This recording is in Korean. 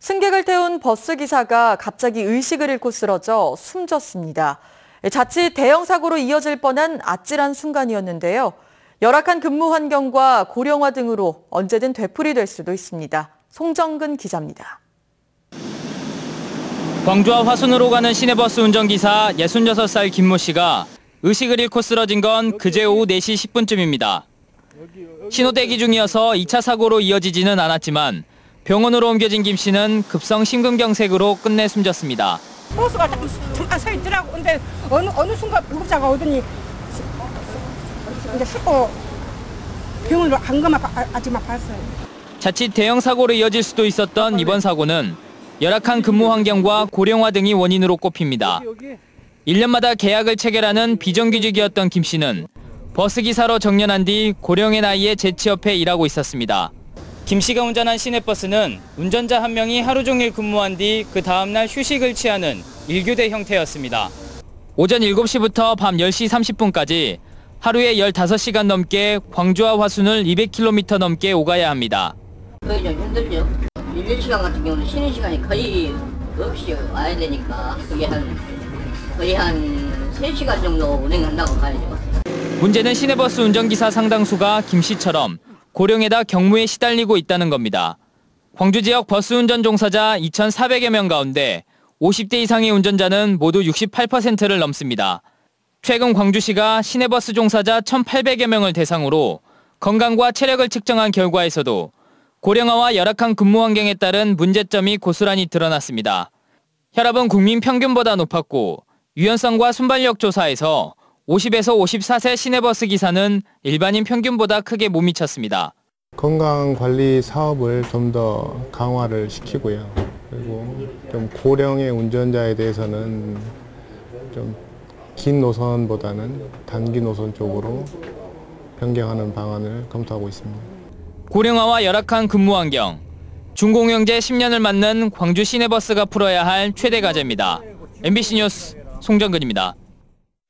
승객을 태운 버스 기사가 갑자기 의식을 잃고 쓰러져 숨졌습니다. 자칫 대형 사고로 이어질 뻔한 아찔한 순간이었는데요. 열악한 근무 환경과 고령화 등으로 언제든 되풀이될 수도 있습니다. 송정근 기자입니다. 광주와 화순으로 가는 시내버스 운전기사 66살 김모 씨가 의식을 잃고 쓰러진 건 그제 오후 4시 10분쯤입니다. 신호 대기 중이어서 2차 사고로 이어지지는 않았지만 병원으로 옮겨진 김 씨는 급성 심근경색으로 끝내 숨졌습니다. 버스가 자꾸 잠깐 서 있더라고. 근데 어느 어느 순간 구급차가 오더니 이제 싣고 병원으로 간 것만 봐- 아직만 봤어요. 자칫 대형 사고로 이어질 수도 있었던 이번 사고는 열악한 근무 환경과 고령화 등이 원인으로 꼽힙니다. 1년마다 계약을 체결하는 비정규직이었던 김 씨는 버스 기사로 정년한 뒤 고령의 나이에 재취업해 일하고 있었습니다. 김 씨가 운전한 시내버스는 운전자 한 명이 하루 종일 근무한 뒤 그 다음날 휴식을 취하는 일교대 형태였습니다. 오전 7시부터 밤 10시 30분까지 하루에 15시간 넘게 광주와 화순을 200km 넘게 오가야 합니다. 좀 힘들죠. 일일 시간 같은 경우는 쉬는 시간이 거의 없이 와야 되니까 그게 한 거의 한 3시간 정도 운행한다고 봐야죠. 문제는 시내버스 운전기사 상당수가 김 씨처럼 고령에다 경무에 시달리고 있다는 겁니다. 광주 지역 버스 운전 종사자 2,400여 명 가운데 50대 이상의 운전자는 모두 68%를 넘습니다. 최근 광주시가 시내버스 종사자 1,800여 명을 대상으로 건강과 체력을 측정한 결과에서도 고령화와 열악한 근무 환경에 따른 문제점이 고스란히 드러났습니다. 혈압은 국민 평균보다 높았고 유연성과 순발력 조사에서 50에서 54세 시내버스 기사는 일반인 평균보다 크게 못 미쳤습니다. 건강 관리 사업을 좀 더 강화를 시키고요. 그리고 좀 고령의 운전자에 대해서는 좀 긴 노선보다는 단기 노선 쪽으로 변경하는 방안을 검토하고 있습니다. 고령화와 열악한 근무 환경, 중공영제 10년을 맞는 광주 시내버스가 풀어야 할 최대 과제입니다. MBC 뉴스 송정근입니다.